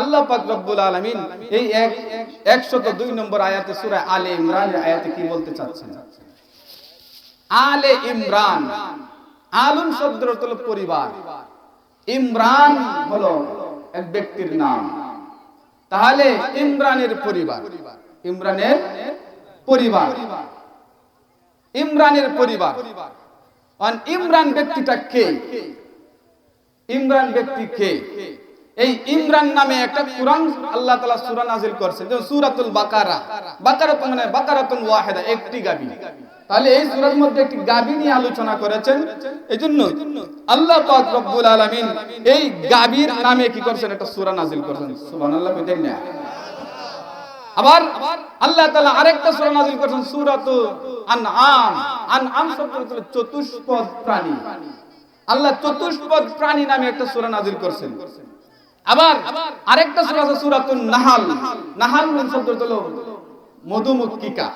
আল্লাহ পাক রব্বুল আলামিন এই এক 102 নম্বর আয়াতে সূরা আলে ইমরানের আয়াতে কি বলতে চাচ্ছেন? আলে ইমরান আলুন শব্দের অর্থ হলো পরিবার। ইমরান হলো এক ব্যক্তির নাম। তাহলে ইমরানের পরিবার। ইমরানের পরিবার। ইমরানের পরিবার। ইমরান ব্যক্তিটা কে? ইমরান ব্যক্তি কে? এই ইমরান নামে একটা কোরআন আল্লাহ তাআলা সূরা নাযিল করছেন যেমন সূরাতুল বাকারা। বাকারা তো মানে বাকারাতুন ওয়াহিদা, একটি গাবি। তাহলে এই সূরার মধ্যে একটি গাবি নিয়ে আলোচনা করেছেন। এজন্য আল্লাহ পাক রব্বুল আলামিন এই গাবির নামে কি করছেন? একটা সূরা নাযিল করছেন। সুবহানাল্লাহ কইতেন না। আবার আল্লাহ তাআলা আরেকটা সূরা নাযিল করেছেন সূরাতু আনআম। আনআম শব্দ হলো চতুষ্পদ প্রাণী। আল্লাহ চতুষ্পদ প্রাণী নামে একটা সূরা নাযিল করছেন। আবার আরেকটা সূরা আছে সূরাতুন নাহাল। নাহাল শব্দ হলো মধুমক্ষিকা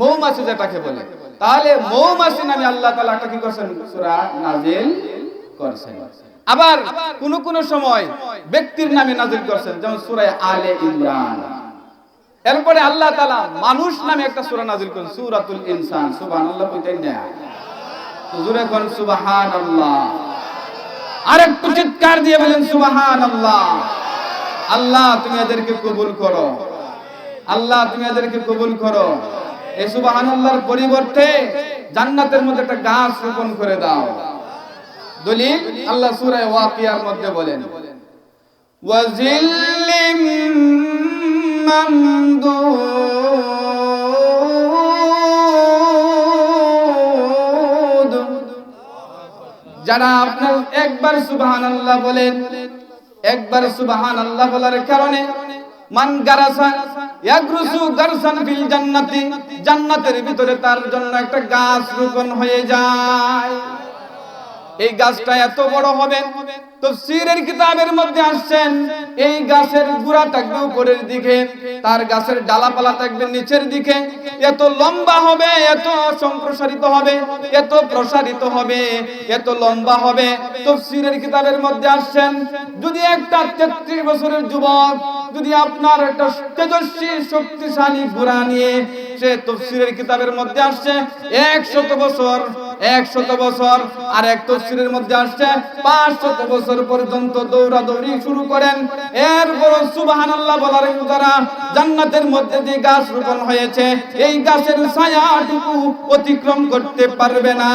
মৌমাছি যেটাকে বলে। তাহলে মৌমাছি নামে আল্লাহ তাআলা একটা কি করছেন? সূরা নাযিল করছেন। আবার কোন কোন সময় ব্যক্তির নামে নাযিল করছেন, যেমন সূরা আলে ইমরান। এরপরে আল্লাহ তাআলা মানুষ নামে একটা সূরা নাযিল করেন, সূরাতুল ইনসান। সুবহানাল্লাহ, কইতেন না। হুজুরে কোন সুবহানাল্লাহ। আরেকটু চিৎকার দিয়ে বলেন, সুবহানাল্লাহ। আল্লাহ আল্লাহ তুমি এদেরকে কবুল করো। আল্লাহ, তুমি এদেরকে কবুল করো। এই সুবহানাল্লাহর পরিবর্তে জান্নাতের মধ্যে একটা গাছ রোপণ করে দাও। দলিল আল্লাহ সূরা ওয়াকিয়ার মধ্যে বলেন ওয়াজিল্লিম মামদুদ যারা আপনার একবার সুবহানাল্লাহ বলেন, একবার সুবহানাল্লাহ বলার কারণে মান গারাসা ইয়াগরুসু গারসান ফিল জান্নাতি, জান্নাতের ভিতরে তার জন্য একটা গাছ রোপণ হয়ে যায়। এই গাছটা এত বড় হবে। তফসিরের কিতাবের মধ্যে আসছেন, এই গাছের গুড়া থাকবে উপরের দিকে, তার গাছের ডালাপালা থাকবে নিচের দিকে। এত লম্বা হবে, এত সম্প্রসারিত হবে, এত প্রসারিত হবে, এত লম্বা হবে। তফসিরের কিতাবের মধ্যে আসছেন, যদি একটা তেত্রিশ বছরের যুবক, যদি আপনার একটা তেজস্বী, শক্তিশালী গুড়া নিয়ে সে তফসিরের কিতাবের মধ্যে আসছে একশত বছর একশত বছর, আর এক তফসিরের মধ্যে আসছে, পাঁচশত বছর পর্যন্ত দৌড়াদৌড়ি শুরু করেন। এরপর সুবাহান আল্লাহ বলার দ্বারা জান্নাতের মধ্যে যে গাছ রোপণ হয়েছে, এই গাছের ছায়াটুকু অতিক্রম করতে পারবে না।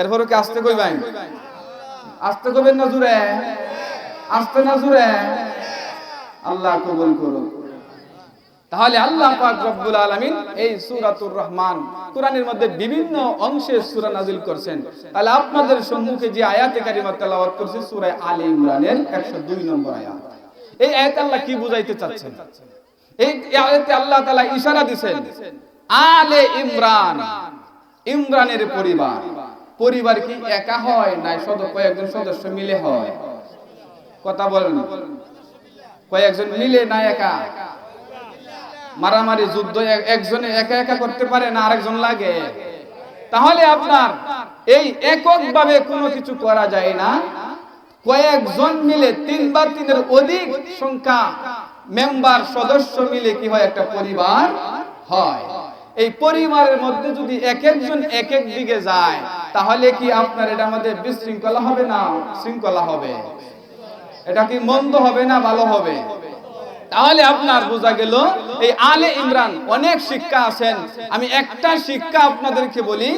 এরপরে কি আসতে কই ভাই? আসতে কবেন না জুড়ে? আসতে না জুড়ে? আল্লাহ কবুল করুন তাহলে আল্লাহ পাক রব্বুল আলামিন এই সূরাতুর রহমান কোরআনের মধ্যে বিভিন্ন অংশে সূরা নাযিল করেছেন। তাহলে আপনাদের সম্মুখে যে আয়াতে কারিমা তেলাওয়াত করছে, সূরা আলে ইমরানের 102 নম্বর আয়াত। এই আয়াতে আল্লাহ কি বুঝাইতে চাচ্ছেন? এই আয়াতে আল্লাহ তাআলা ইশারা দিবেন আলে ইমরান, ইমরানের পরিবার। পরিবার কি একা হয় না সদস্য কয়েকজন সদস্য মিলে হয়? কথা বলেন। কয়েকজন মিলে না একা? মারামারি, যুদ্ধ একজনে একা একা করতে পারে না, আরেকজন লাগে। তাহলে আপনার এই এককভাবে কোনো কিছু করা যায় না। কয়েকজন মিলে, তিন বা তিনের অধিক সংখ্যা মেম্বার, সদস্য মিলে কি হয় একটা পরিবার হয়। এই পরিবারের মধ্যে যদি এক একজন এক এক দিকে যায়, তাহলে কি আপনার এটা আমাদের বিশৃঙ্খলা হবে না? শৃঙ্খলা হবে। এটা কি মন্দ হবে না ভালো হবে? তাহলে আপনার বোঝা গেল, এই আলে ইমরান অনেক শিক্ষা আছেন। আমি একটা শিক্ষা আপনাদেরকে বলি,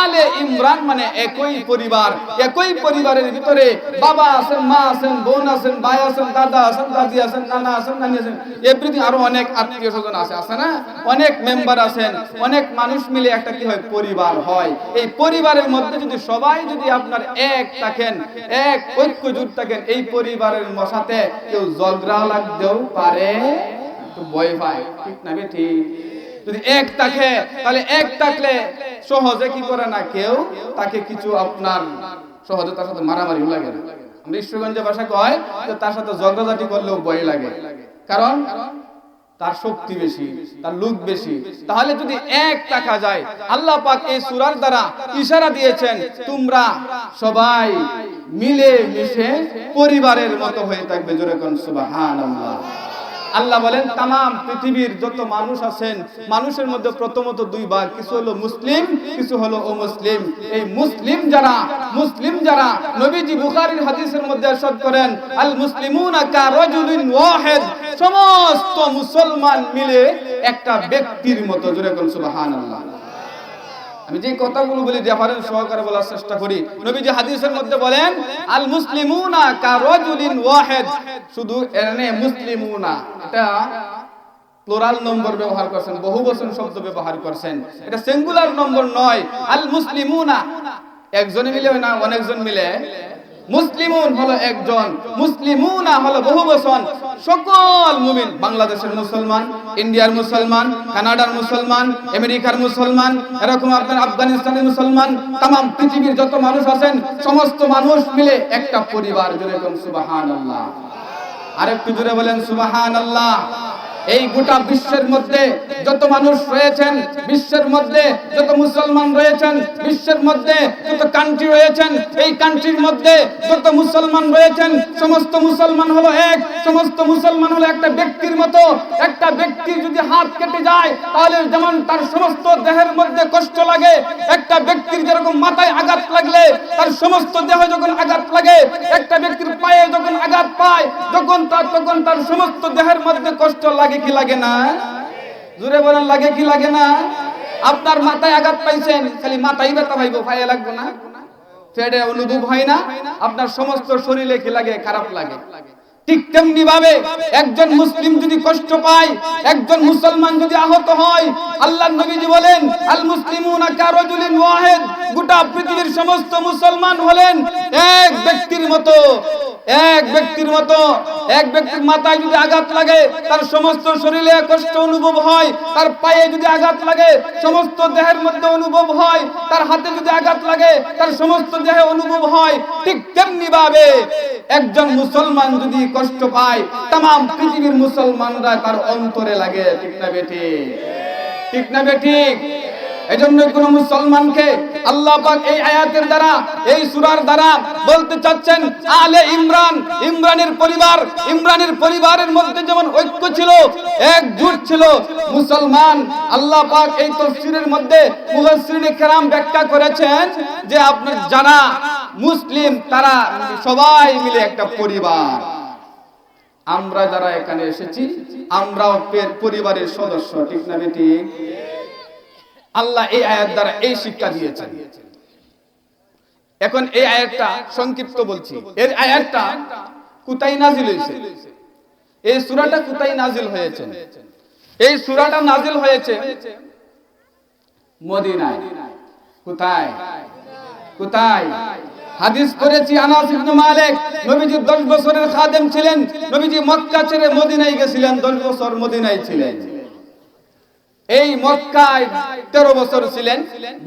আলে ইমরান মানে একই পরিবার, একই পরিবারের ভিতরে বাবা আছেন, মা আছেন, বোন আছেন, ভাই আছেন, দাদা আছেন, দাদি আছেন, নানা আছেন, নানি আছেন এভরিথিং আরও অনেক আত্মীয় স্বজন আছে আছে না? অনেক মেম্বার আছেন, অনেক মানুষ মিলে একটা কি হয়, পরিবার হয়। এই পরিবারের মধ্যে যদি সবাই যদি আপনার এক থাকেন, এক ঐক্য জুট থাকেন, এই পরিবারের মশাতে কেউ ঝগড়া লাগতেও পারে। একটু ভয় পায়। ঠিক না ঠিক। যদি এক থাকে, তাহলে এক থাকলে সহজে কি করে না কেউ? তাকে কিছু আপনার সহজে তার সাথে মারামারি লাগে না। আমরা ঈশ্বরগঞ্জে ভাষা কয় যে তার সাথে করলেও ভয় লাগে। কারণ তার শক্তি বেশি, তার লুক বেশি। তাহলে যদি এক টাকা যায়, আল্লাহ পাক এই সুরার দ্বারা ইশারা দিয়েছেন, তোমরা সবাই মিলে মিশে পরিবারের মতো হয়ে থাকবে। জোরে কোন সুবহানাল্লাহ। আল্লাহ বলেন তাম পৃথিবীর যত মানুষ আছেন মানুষের মধ্যে প্রথমত দুইবার কিছু হলো মুসলিম কিছু হলো অমুসলিম এই মুসলিম যারা মুসলিম যারা নবীজি বুখারীর হাদিসের মধ্যে ارشاد করেন আল মুসলিমুনা কা রাজুলিন ওয়াহিদ সমস্ত মুসলমান মিলে একটা ব্যক্তির মতো জোরে কোন সুবহানাল্লাহ আমি যে কথাগুলো বলি রেফারেন্স সহকারে বলার চেষ্টা করি। নবীজি হাদিসের মধ্যে বলেন, আল মুসলিমুনা কা রাজুলিন ওয়াহিদ। শুধু এখানে মুসলিমুনা, এটা প্লোরাল নম্বর ব্যবহার করছেন বহু বচন শব্দ ব্যবহার করছেন। এটা সিঙ্গুলার নম্বর নয়। আল মুসলিমুনা। একজনে মিলে না, অনেকজন মিলে? মুসলিমুন হলো একজন, মুসলিমুনা হলো বহু বচন সকল মুমিন, বাংলাদেশের মুসলমান। ইন্ডিয়ার মুসলমান, কানাডার মুসলমান, আমেরিকার মুসলমান, এরকম আপনার আফগানিস্তানের মুসলমান তাম পৃথিবীর যত মানুষ আছেন, সমস্ত মানুষ মিলে একটা পরিবার জুড়ে সুবাহান আল্লাহ আরেকটু জুড়ে বলেন সুবাহান আল্লাহ এই গোটা বিশ্বের মধ্যে যত মানুষ রয়েছেন, বিশ্বের মধ্যে যত মুসলমান রয়েছেন, বিশ্বের মধ্যে যত কান্ট্রি রয়েছেন, এই কান্ট্রির মধ্যে যত মুসলমান রয়েছেন, সমস্ত মুসলমান হলো এক, সমস্ত মুসলমান হলো একটা ব্যক্তির মতো। একটা ব্যক্তির যদি হাত কেটে যায়, তাহলে যেমন তার সমস্ত দেহের মধ্যে কষ্ট লাগে, একটা ব্যক্তির যেরকম মাথায় আঘাত লাগলে, তার সমস্ত দেহ যখন আঘাত লাগে, একটা ব্যক্তির পায়ে যখন আঘাত পায়, যখন তার, তখন তার সমস্ত দেহের মধ্যে কষ্ট লাগে। কি লাগে না? জোরে বলেন, লাগে কি লাগে না? আপনার মাথায় আঘাত পাইছেন, খালি মাথায় ব্যথা পাইবো পায়ে লাগবে না? সেটা অনুভব হয় না, আপনার সমস্ত শরীরে কি লাগে? খারাপ লাগে। ঠিক তেমনি ভাবে একজন মুসলিম যদি কষ্ট পায়, একজন মুসলমান যদি আহত হয়, আল্লাহ নবীজি বলেন, আল মুসলিমুনা কারাজুলিন ওয়াহিদ। গোটা পৃথিবীর সমস্ত মুসলমান হলেন এক ব্যক্তির মতো। এক ব্যক্তির মতো, এক ব্যক্তির মাথায় যদি আঘাত লাগে, তার সমস্ত শরীরে কষ্ট অনুভব হয়, তার পায়ে যদি আঘাত লাগে, সমস্ত দেহের মধ্যে অনুভব হয়, তার হাতে যদি আঘাত লাগে, তার সমস্ত দেহে অনুভব হয়, ঠিক তেমনি ভাবে একজন মুসলমান যদি কষ্ট পায় তাম পৃথিবীর মুসলমানরা তার অন্তরে লাগে, ঠিক না বেঠিক ঠিক? না বেঠিক এজন্য কোন মুসলমানকে আল্লাহ পাক এই আয়াতের দ্বারা, এই সূরার দ্বারা বলতে চাচ্ছেন, আলে ইমরান, ইমরানের পরিবার, ইমরানের পরিবারের মধ্যে যেমন ঐক্য ছিল, একজুট ছিল, মুসলমান আল্লাহ পাক এই তাফসীরের মধ্যে মুফাসসিরিনে কেরাম ব্যাখ্যা করেছেন যে আপনার যারা মুসলিম, তারা সবাই মিলে একটা পরিবার। আমরা যারা এখানে এসেছি, আমরাও পরিবারের সদস্য, ঠিক না বেটি? আল্লাহ এই আয়াত দ্বারা এই শিক্ষা দিয়েছেন। এখন এই আয়াতটা সংক্ষিপ্ত বলছি। এর আয়াতটা কোথায় নাজিল হয়েছে? এই সূরাটা কোথায় নাজিল হয়েছে? এই সূরাটা নাজিল হয়েছে মদিনায়। কোথায়? কোথায়? হাদিস করেছি আনাস ইবনে মালিক। নবীজি 10 বছরের খাদেম ছিলেন। নবীজি মক্কা ছেড়ে মদিনায় গেছিলেন। 10 বছর মদিনায় ছিলেন। এই মক্কায় 13 বছর ছিলেন,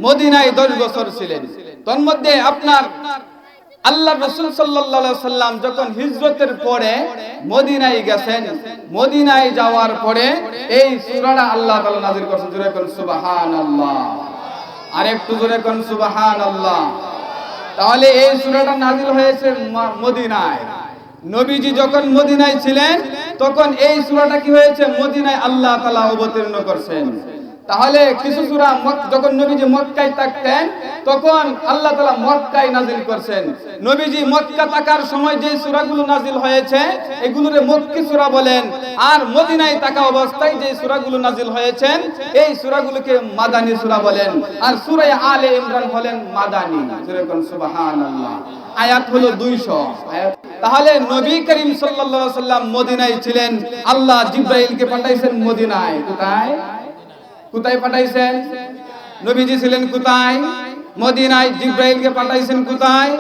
মদিনায় 10 বছর ছিলেন। তন্মধ্যে আপনার আল্লাহ রসুল সাল্লাম যখন হিজরতের পরে মদিনায় গেছেন, মদিনায় যাওয়ার পরে এই সূরাটা আল্লাহ নাযিল করেছেন। জোরে কোন, সুবহানাল্লাহ। আর একটু জোরে কোন, সুবহানাল্লাহ। তাহলে এই সুরাটা নাযিল হয়েছে মদিনায়। নবীজি যখন মদিনায় ছিলেন, তখন এই সুরাটা কি হয়েছে? মদিনায় আল্লাহ তালা অবতীর্ণ করছেন। তাহলে কিছু সূরা যখন নবীজি মক্কায় থাকতেন, তখন আল্লাহ তাআলা মক্কায় নাজিল করছেন। নবীজি মক্কা থাকার সময় যে সূরাগুলো নাজিল হয়েছে, এগুলোরে মক্কি সূরা বলেন। আর মদিনায় থাকা অবস্থায় যে সূরাগুলো নাজিল হয়েছেন এই সূরাগুলোকে মাদানী সূরা বলেন। আর সূরা আলে ইমরান হলেন মাদানী। যেরকম সুবহানাল্লাহ। আয়াত হলো 200 আয়াত তাহলে নবী করিম আলাইহি সাল্লাম মদিনায় ছিলেন। আল্লাহ জিব্রাইলকে পাঠাইছেন মদিনায়। কোথায়? কোথায় পাঠাইছেন? নবীজি ছিলেন কোথায়? মদিনায় জিব্রাইলকে পাঠাইছেন কোথায়?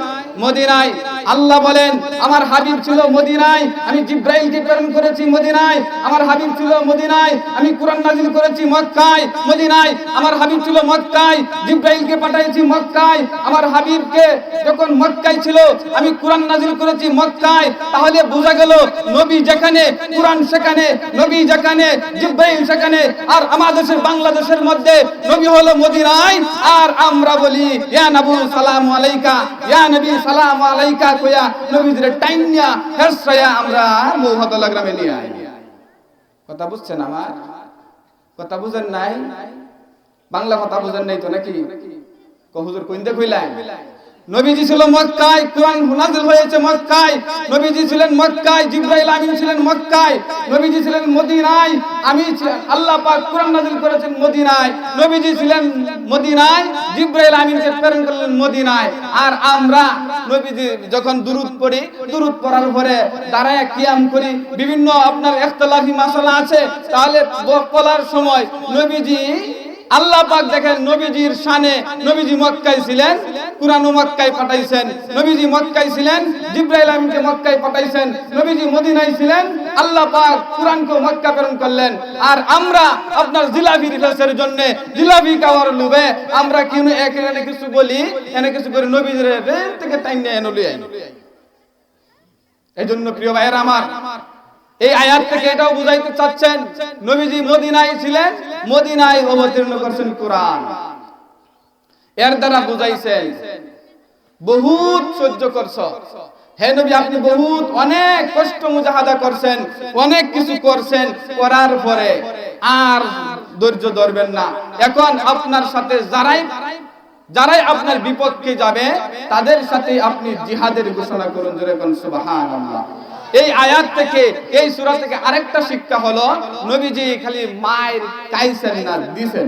মদিনায়। আল্লাহ বলেন, আমার হাবিব ছিল মদিনায়, আমি জিব্রাইলকে প্রেরণ করেছি মদিনায়, আমার হাবিব ছিল মদিনায়, আমি করেছি মক্কায়, মদিনায়, আমার হাবিব ছিল মক্কায়, জিব্রাইলকে পাঠাইছি মক্কায়, আমার হাবিবকে যখন মক্কায় ছিল, আমি করেছি মক্কায়, তাহলে বোঝা গেল নবী যেখানে, কোরআন সেখানে, নবী যেখানে, জিব্রাইল সেখানে, আর আমাদের দেশের বাংলাদেশের মধ্যে নবী হলো মদিনায়, আর আমরা বলি, ইয়া নবু, সালাম আলাইকা, ইয়া নবী সালাম আলাইকা কইয়া নবীদের টাইম নিয়া আমরা মৌহাদুল্লাহ গ্রামে নিয়ে আই কথা বুঝছেন আমার? কথা বুঝেন নাই? বাংলা কথা বুঝেন নাই তো নাকি? কহুজুর কইন্দে কইলাই নবীজি ছিল মক্কায়, কোরআন নাযিল হয়েছে মক্কায়। নবীজি ছিলেন মক্কায়, জিব্রাইল আমিন ছিলেন মক্কায়। নবীজি ছিলেন মদিনায়, আমি আল্লাহ পাক কোরআন নাযিল করেছেন মদিনায়। নবীজি ছিলেন মদিনায়, জিব্রাইল আমিনকে প্রেরণ করলেন মদিনায়। আর আমরা নবীজি যখন দুরূদ পড়ি, দুরূদ পড়ার পরে দাঁড়ায় কিয়াম করি, বিভিন্ন আপনার ইখতিলাফি মাসালা আছে, তাহলে বলার সময় নবীজি আল্লাহ পাক দেখেন নবীজির শানে নবীজি মক্কায় ছিলেন কুরআন মক্কায় পাঠাইছেন, নবীজি মক্কায় ছিলেন, জিব্রাইল আমিনকে মক্কায় পাঠাইছেন, নবীজি মদিনায় ছিলেন, আল্লাহ পাক কুরআনকে মক্কা প্রেরণ করলেন। আর আমরা আপনার জিলাপি রিফাসের জন্য জিলাপি খাওয়ার লোভে আমরা কিনু এখানে কিছু বলি, এনে কিছু করে নবীজির থেকে টাইম নিয়ে, এনে এই জন্য প্রিয় ভাইয়ের আমার এই আয়াত থেকে এটাও বুঝাইতে চাচ্ছেন, নবীজি মদিনায় ছিলেন, মদিনায় অবতীর্ণ করছেন কোরআন। এর দ্বারা বুঝাইছেন, বহুত সহ্য করছ। হে নবী, আপনি বহুত অনেক কষ্ট মুজাহাদা করছেন, অনেক কিছু করছেন, করার পরে আর ধৈর্য ধরবেন না। এখন আপনার সাথে যারাই যারাই আপনার বিপক্ষে যাবে, তাদের সাথে আপনি জিহাদের ঘোষণা করুন যেরকম সুবহানাল্লাহ। এই আয়াত থেকে, এই সূরা থেকে আরেকটা শিক্ষা হলো, নবীজি খালি মায়ের চাইছেন না দিছেন